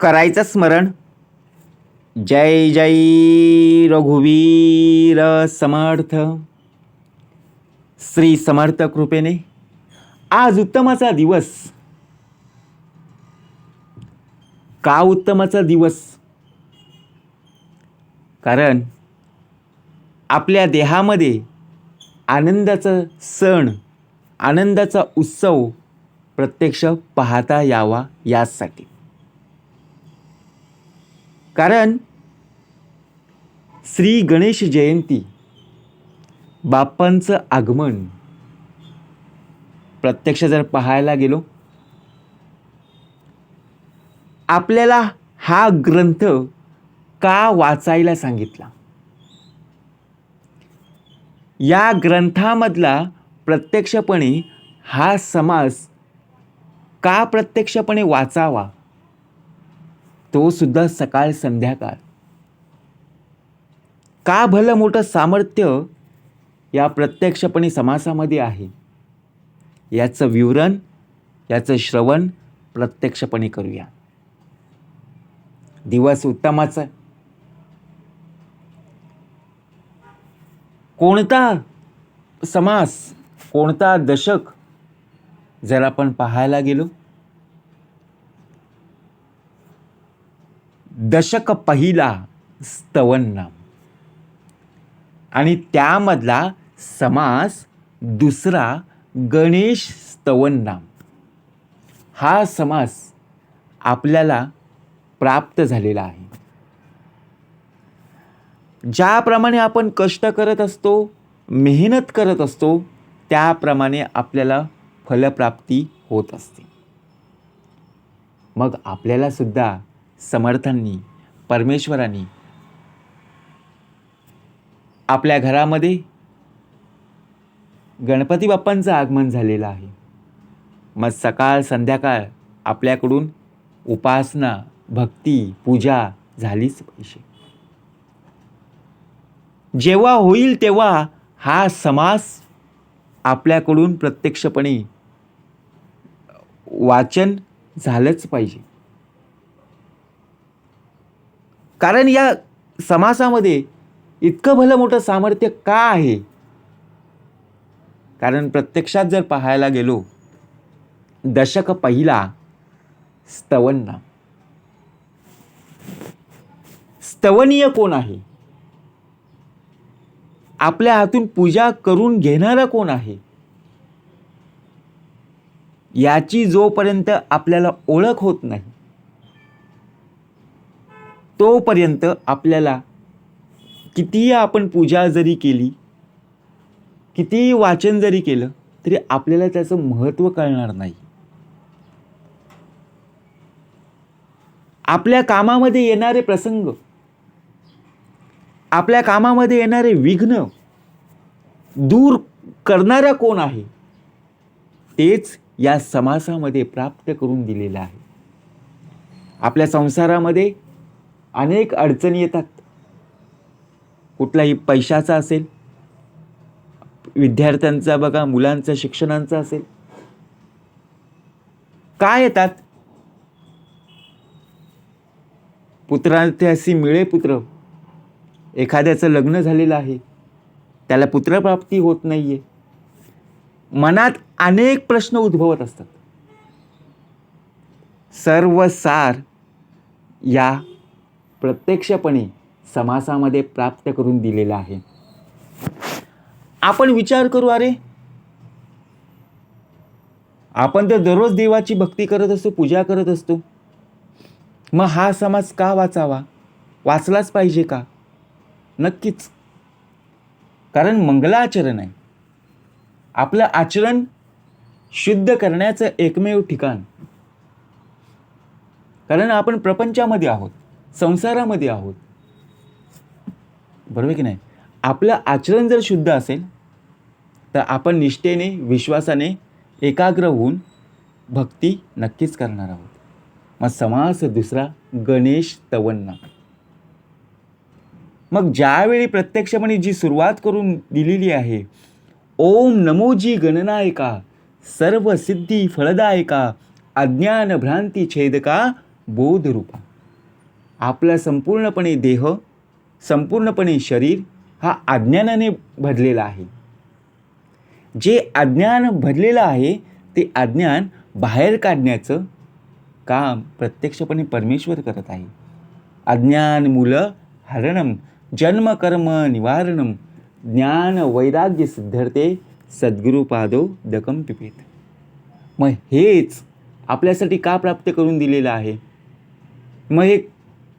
करायचं स्मरण. जय जय रघुवीर समर्थ. श्री समर्थ कृपेने आज उत्तमाचा दिवस. का उत्तमाचा दिवस? कारण आपल्या देहामध्ये आनंदाचा सण आनंदाचा उत्सव प्रत्यक्ष पाहता यावा यासाठी. कारण श्री गणेश जयंती बाप्पांचं आगमन. प्रत्यक्ष जर पाहायला गेलो आपल्याला हा ग्रंथ का वाचायला सांगितला? या ग्रंथामधला प्रत्यक्षपणे हा समास का प्रत्यक्षपणे वाचावा? तो सुद्धा सकाळ संध्याकाळ. का भलं मोठं सामर्थ्य या प्रत्यक्षपणे समासामध्ये आहे? याचं विवरण याचं श्रवण प्रत्यक्षपणे करूया. दिवस उत्तमाचा. कोणता समास कोणता दशक जर आपण पाहायला गेलो दशक पहिला स्तवन आणि त्यामधला समास दुसरा गणेश स्तवननाम हा समास आपल्याला प्राप्त झालेला आहे. ज्याप्रमाणे आपण कष्ट करत असतो मेहनत करत असतो त्याप्रमाणे आपल्याला फलप्राप्ती होत असते. मग आपल्याला सुद्धा समर्थांनी परमेश्वरांनी आपल्या घरामध्ये गणपती बाप्पांचं आगमन झालेलं आहे. मग सकाळ संध्याकाळ आपल्याकडून उपासना भक्ती पूजा झालीच पाहिजे. जेव्हा होईल तेव्हा हा समास आपल्याकडून प्रत्यक्षपणे वाचन झालंच पाहिजे. कारण या समासामध्ये इतकं भलं मोठं सामर्थ्य का आहे? कारण प्रत्यक्षात जर पाहायला गेलो दशक पहिला स्तवन्ना. स्तवनीय कोण आहे? आपल्या हातून पूजा करून घेणारा कोण आहे? याची जोपर्यंत आपल्याला ओळख होत नाही तोपर्यंत आपल्याला कितीही आपण पूजा जरी केली कितीही वाचन जरी केलं तरी आपल्याला त्याचं महत्त्व कळणार नाही. आपल्या कामामध्ये येणारे प्रसंग आपल्या कामामध्ये येणारे विघ्न दूर करणारा कोण आहे तेच या समासामध्ये प्राप्त करून दिलेलं आहे. आपल्या संसारामध्ये अनेक अडचणी येतात. कुठलाही पैशाचा असेल विद्यार्थ्यांचा बघा मुलांचा शिक्षणांचा असेल. काय येतात? पुत्रार्थ्यासी मिळे पुत्र. एखाद्याचं लग्न झालेलं आहे. त्याला पुत्रप्राप्ती होत नाहीये. मनात अनेक प्रश्न उद्भवत असतात. सर्व सार या प्रत्यक्षपणे समासामध्ये प्राप्त करून दिलेला आहे. आपण विचार करू अरे! आपण तर दररोज देवाची भक्ती करत असतो पूजा करत असतो. मग हा समाज का वाचावा? वाचलाच पाहिजे का? नक्कीच. कारण मंगलाचरण आहे. आपलं आचरण शुद्ध करण्याचं एकमेव ठिकाण. कारण आपण प्रपंचामध्ये आहोत. संसारामध्ये आहोत. बरोबर की नाही? आपलं आचरण जर शुद्ध असेल तर आपण निष्ठेने विश्वासाने एकाग्र होऊन भक्ती नक्कीच करणार आहोत. मग समास दुसरा गणेश तवन्ना. मग ज्यावेळी प्रत्यक्षपणे जी सुरुवात करून दिलेली आहे ओम नमोजी गणनायका सर्व सिद्धी फळदायका अज्ञान भ्रांती छेदका बोधरूपा. आपला संपूर्णपणे देह संपूर्णपणे शरीर हा अज्ञानाने भरलेला आहे. जे अज्ञान भरलेलं आहे ते अज्ञान बाहेर काढण्याचं काम प्रत्यक्षपणे परमेश्वर करत आहे. अज्ञान मुलं हरणम जन्म कर्म निवारणम ज्ञान वैराग्य सिद्धर्ते सद्गुरुपादो दकम पिपेत. मग हेच आपल्यासाठी का प्राप्त करून दिलेलं आहे? मग हे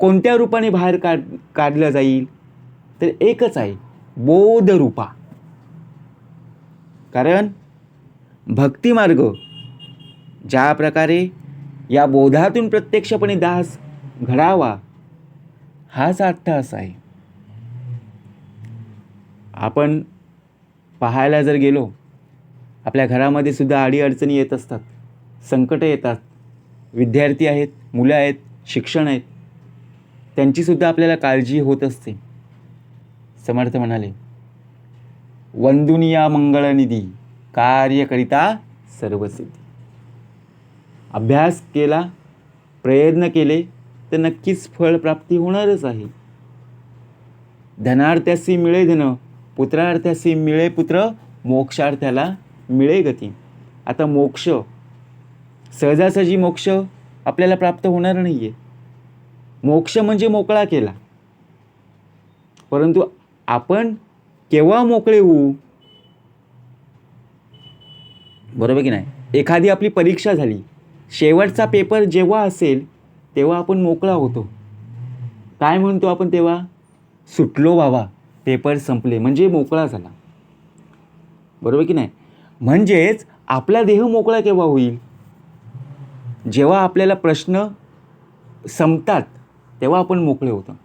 कोणत्या रूपाने बाहेर काढ काढलं जाईल? तर एकच आहे बोधरूपा. कारण भक्तिमार्ग ज्या प्रकारे या बोधातून प्रत्यक्षपणे दास घडावा हाच अर्थ असा आहे. आपण पाहायला जर गेलो आपल्या घरामध्ये सुद्धा अडीअडचणी येत असतात संकटं येतात. विद्यार्थी आहेत मुलं आहेत शिक्षण आहेत. त्यांचीसुद्धा आपल्याला काळजी होत असते. समर्थ म्हणाले वंदुनिया मंगळनिधी कार्यकरिता सर्वसिद्धी. अभ्यास केला प्रयत्न केले तर नक्कीच फळप्राप्ती होणारच आहे. धनार्थ्यासी मिळे धन पुत्रार्थ्यासी मिळे पुत्र मोक्षार्थ्याला मिळे गती. आता मोक्ष सहजासहजी मोक्ष आपल्याला प्राप्त होणार नाही आहे मोक्ष म्हणजे मोकळा केला. परंतु आपण केव्हा मोकळे होऊ? बरोबर की नाही? एखादी आपली परीक्षा झाली. शेवटचा पेपर जेव्हा असेल तेव्हा आपण मोकळा होतो. काय म्हणतो आपण तेव्हा? सुटलो बाबा पेपर संपले. म्हणजे मोकळा झाला. बरोबर की नाही? म्हणजेच आपला देह मोकळा केव्हा होईल? जेव्हा आपल्याला प्रश्न संपतात तेव्हा आपण मोकळे होतो.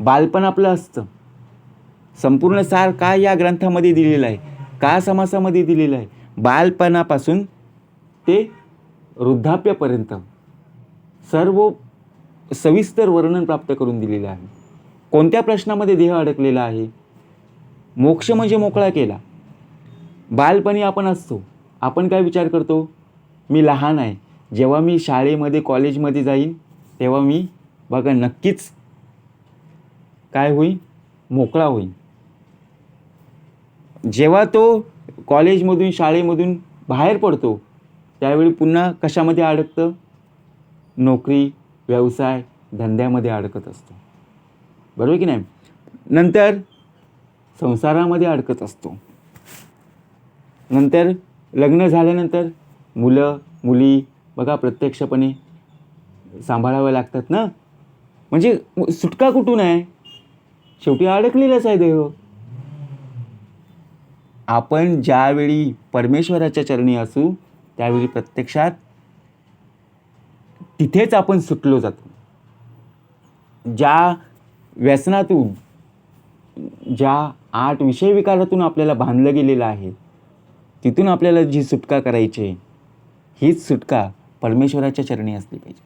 बालपण आपलं असतं. संपूर्ण सार काय या ग्रंथामध्ये दिलेलं आहे? का समासामध्ये दिलेलं आहे? बालपणापासून ते वृद्धाप्यापर्यंत सर्व सविस्तर वर्णन प्राप्त करून दिलेलं आहे. कोणत्या प्रश्नामध्ये देह अडकलेला आहे? मोक्ष म्हणजे मोकळा केला. बालपणी आपण असतो. आपण काय विचार करतो? मी लहान आहे. जेव्हा मी शाळेमध्ये कॉलेजमध्ये जाईन तेव्हा मी बघा नक्कीच काय होईल? मोकळा होईल. जेव्हा तो कॉलेजमधून शाळेमधून बाहेर पडतो त्यावेळी पुन्हा कशामध्ये अडकतं? नोकरी व्यवसाय धंद्यामध्ये अडकत असतो. बरोबर की नाही? नंतर संसारामध्ये अडकत असतो. नंतर लग्न झाल्यानंतर मुलं मुली बघा प्रत्यक्षपणे सांभाळावं लागतात ना? म्हणजे सुटका कुठून आहे? शेवटी अडकलेलाच आहे देव. आपण ज्यावेळी परमेश्वराच्या चरणी असू त्यावेळी प्रत्यक्षात तिथेच आपण सुटलो जातो. ज्या व्यसनातून ज्या आठ विषय विकारातून आपल्याला बांधलं गेलेलं आहे तिथून आपल्याला जी सुटका करायची आहे, हीच सुटका परमेश्वराच्या चरणी असली पाहिजे.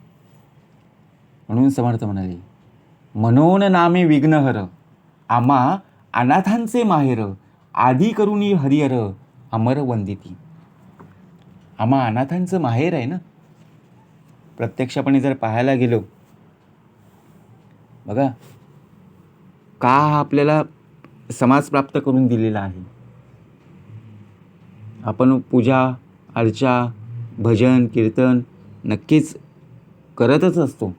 म्हणून समर्थ म्हणाले मनोन नामे विघ्नहर आम्हा अनाथांचे माहेर आधी करुणी हरिहर अमर वंदिती. आम्हा अनाथांचं माहेर आहे ना? प्रत्यक्षपणे जर पाहायला गेलो बघा का हा आपल्याला समाज प्राप्त करून दिलेला आहे? आपण पूजा अर्चा भजन कीर्तन नक्कीच करतच असतो.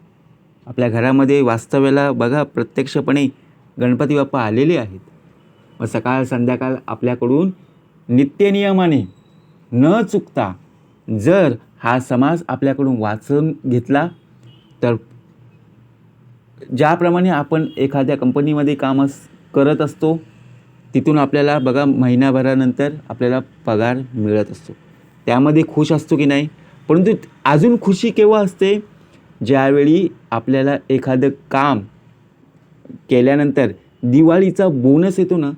आपल्या घरामध्ये वास्तव्याला बघा प्रत्यक्षपणे गणपती बाप्पा आलेले आहेत. मग सकाळ संध्याकाळ आपल्याकडून नित्यनियमाने न चुकता जर हा समाज आपल्याकडून वाचून घेतला तर ज्याप्रमाणे आपण एखाद्या कंपनीमध्ये काम अस करत असतो तिथून आपल्याला बघा महिन्याभरानंतर आपल्याला पगार मिळत असतो. त्यामध्ये खुश असतो की नाही? परंतु अजून खुशी केव्हा असते? ज्यावेळी आपल्याला एखादं काम केल्यानंतर दिवाळीचा बोनस येतो ना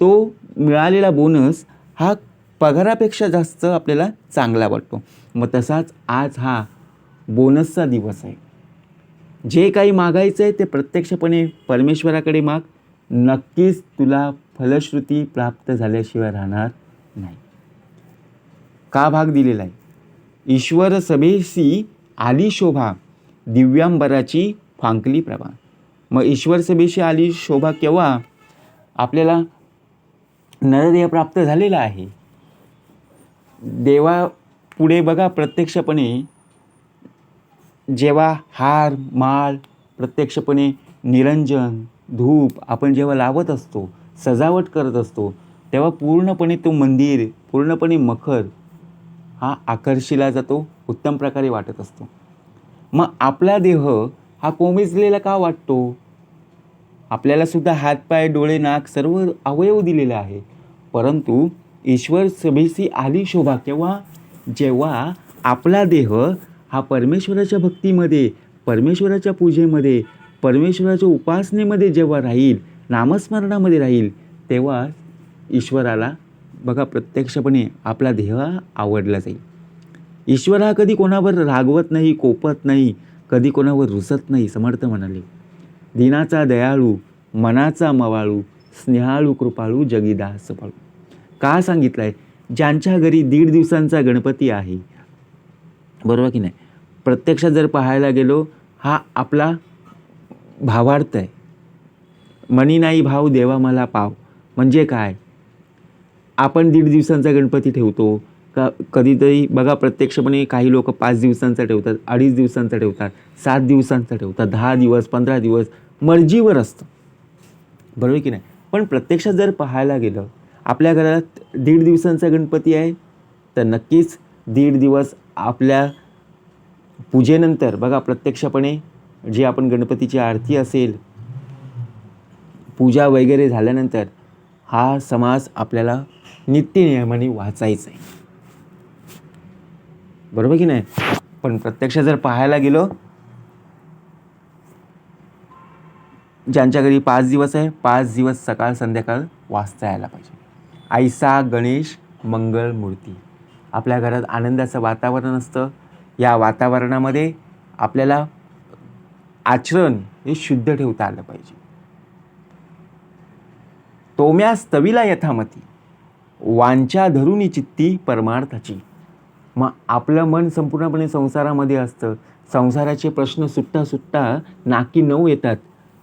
तो मिळालेला बोनस हा पगारापेक्षा जास्त आपल्याला चांगला वाटतो. मग तसाच आज हा बोनसचा दिवस आहे. जे काही मागायचं आहे ते प्रत्यक्षपणे परमेश्वराकडे माग. नक्कीच तुला फलश्रुती प्राप्त झाल्याशिवाय राहणार नाही. का भाग दिलेला आहे? ईश्वर सभेशी आली शोभा. दिव्यांबराची फांकली प्रभा. मग ईश्वर सभेशी आली शोभा केव्हा? आपल्याला नरदेह प्राप्त झालेला आहे. देवा पुढे बघा प्रत्यक्षपणे. जेव्हा हार माळ प्रत्यक्षपणे निरंजन धूप आपण जेव्हा लावत असतो सजावट करत असतो तेव्हा पूर्णपणे तो मंदिर पूर्णपणे मखर हा आकर्षिला जातो उत्तम प्रकारे वाटत असतो. मग आपला देह हा कोमेजलेला का वाटतो? आपल्याला सुद्धा हातपाय डोळे नाक सर्व अवयव दिलेले आहे परंतु ईश्वर सभेशी आली शोभा केव्हा? जेव्हा आपला देह हा परमेश्वराच्या भक्तीमध्ये परमेश्वराच्या पूजेमध्ये परमेश्वराच्या उपासनेमध्ये जेव्हा राहील नामस्मरणामध्ये राहील तेव्हा ईश्वराला बघा प्रत्यक्षपणे आपला देह आवडला जाईल. ईश्वर हा कधी कोणावर रागवत नाही कोपत नाही कधी कोणावर रुसत नाही समर्थ म्हणाले. दिनाचा दयाळू मनाचा मवाळू स्नेहाळू कृपाळू जगीदास पाळू. का सांगितलं आहे ज्यांच्या घरी दीड दिवसांचा गणपती आहे. बरोबर की नाही? प्रत्यक्षात जर पाहायला गेलो हा आपला भावार्थ आहे. मनी नाही भाव देवा मला पाव. म्हणजे काय? आपण दीड दिवसांचा गणपती ठेवतो का कधीतरी बघा प्रत्यक्षपणे काही लोक पाच दिवसांचा ठेवतात अडीच दिवसांचा ठेवतात सात दिवसांचा ठेवतात दहा दिवस पंधरा दिवस मर्जीवर असतं. बरोबर की नाही? पण प्रत्यक्षात जर पाहायला गेलं आपल्या घरात दीड दिवसांचा गणपती आहे तर नक्कीच दीड दिवस आपल्या पूजेनंतर बघा प्रत्यक्षपणे जी आपण गणपतीची आरती असेल पूजा वगैरे झाल्यानंतर हा समास आपल्याला नित्यनियमाने वाचायचा आहे. बरोबर की नाही? पण प्रत्यक्ष जर पाहायला गेलो ज्यांच्या घरी पाच दिवस आहे पाच दिवस सकाळ संध्याकाळ वाचता यायला पाहिजे. आईसा गणेश मंगळ मूर्ती. आपल्या घरात आनंदाचं वातावरण असतं. या वातावरणामध्ये आपल्याला आचरण हे शुद्ध ठेवता आलं पाहिजे. तोम्या स्तविला यथामती. वांच्या धरुनी चित्ती परमार्थाची. मग आपलं मन संपूर्णपणे संसारामध्ये असतं. संसाराचे प्रश्न सुट्टा सुट्टा नाकी नऊ येतात.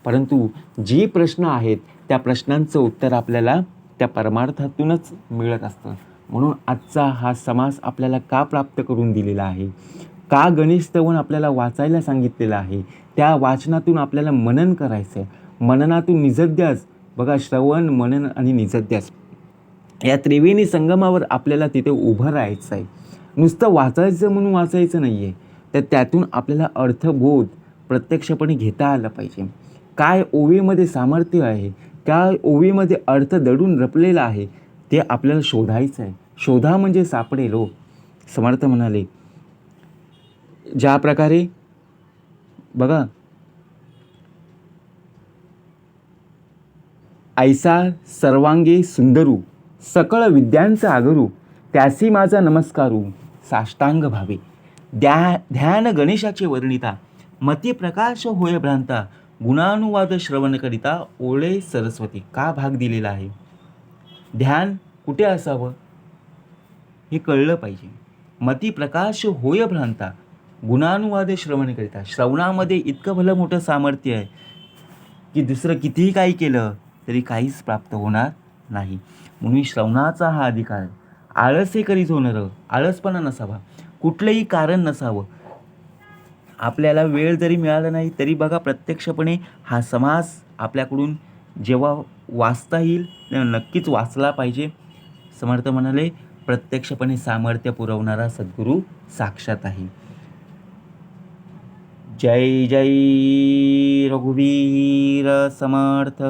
परंतु जी प्रश्न आहेत त्या प्रश्नांचं उत्तर आपल्याला त्या परमार्थातूनच मिळत असतं. म्हणून आजचा हा समास आपल्याला का प्राप्त करून दिलेला आहे? का गणेश तवन आपल्याला वाचायला सांगितलेलं आहे? त्या वाचनातून आपल्याला मनन करायचं आहे मननातून निजद्यास बघा श्रवण मनन आणि निजद्यास या त्रिवेणी संगमावर आपल्याला तिथे उभं राहायचं आहे नुसतं वाचायचं म्हणून वाचायचं नाही आहे तर त्यातून आपल्याला अर्थबोध प्रत्यक्षपणे घेता आला पाहिजे. काय ओवीमध्ये सामर्थ्य आहे काय ओवीमध्ये अर्थ दडून रपलेला आहे ते आपल्याला शोधायचं आहे. शोधा म्हणजे सापडेल हो. समर्थ म्हणाले ज्या प्रकारे बघा. ऐसा सर्वांगी सुंदरू सकळ विद्यांचा आगरू त्यासी माझा नमस्कारू. साष्टांग भावे द्या ध्यान गणेशाचे वर्णिता मती प्रकाश होय भ्रांता गुणानुवाद श्रवण करिता ओळे सरस्वती. का भाग दिलेला आहे? ध्यान कुठे असावं? हे कळलं पाहिजे. मती प्रकाश होय भ्रांता गुणानुवाद श्रवण करिता श्रवणामध्ये इतकं भलं मोठं सामर्थ्य आहे की दुसरं कितीही काही केलं तरी काहीच प्राप्त होणार नाही. म्हणून श्रवणाचा हा अधिकार आहे. आळस हे कधीच होणारं आळसपणा नसावा. कुठलंही कारण नसावं. आपल्याला वेळ जरी मिळाला नाही तरी बघा प्रत्यक्षपणे हा समास आपल्याकडून जेव्हा वाचता येईल तेव्हा नक्कीच वाचला पाहिजे. समर्थ म्हणाले प्रत्यक्षपणे सामर्थ्य पुरवणारा सद्गुरू साक्षात आहे. जय जय रघुवीर समर्थ.